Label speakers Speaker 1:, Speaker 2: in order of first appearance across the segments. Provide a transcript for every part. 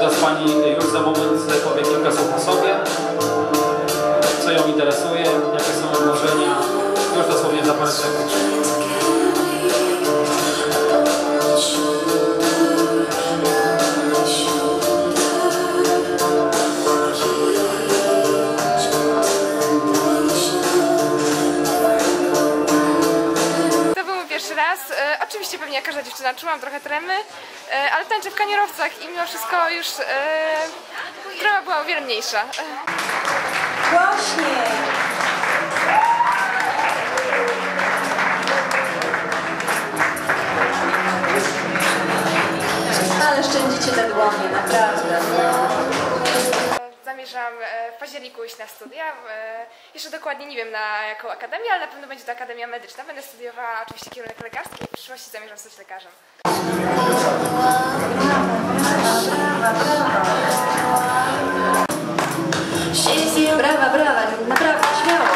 Speaker 1: Teraz Pani już za moment powie kilka słów o sobie, co ją interesuje, jakie są marzenia, już dosłownie za parę sekund.
Speaker 2: E, oczywiście pewnie jak każda dziewczyna. Czułam trochę tremy, ale tańczę w kanierowcach i mimo wszystko już e, trema była o wiele mniejsza.
Speaker 3: Głośniej! Ale szczędzicie te dłonie, naprawdę.
Speaker 2: Zamierzam e, w październiku iść na studia. e, Jeszcze dokładnie nie wiem na jaką akademię, ale na pewno będzie to Akademia Medyczna. Będę studiowała oczywiście kierunek lekarski i w przyszłości zamierzam zostać lekarzem.
Speaker 3: Brawa, brawa, naprawdę, śmiało.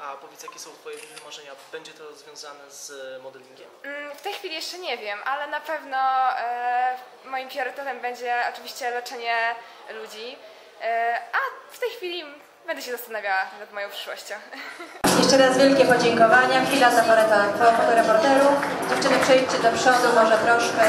Speaker 4: A powiedz, jakie są Twoje marzenia? Będzie to związane z modelingiem?
Speaker 2: Mm, W tej chwili jeszcze nie wiem, ale na pewno e, moim priorytetem będzie oczywiście leczenie ludzi. E, a w tej chwili będę się zastanawiała nad moją przyszłością.
Speaker 3: Jeszcze raz wielkie podziękowania. Chwila za fotoreporterów. Dziewczyny, przejdźcie do przodu, może troszkę.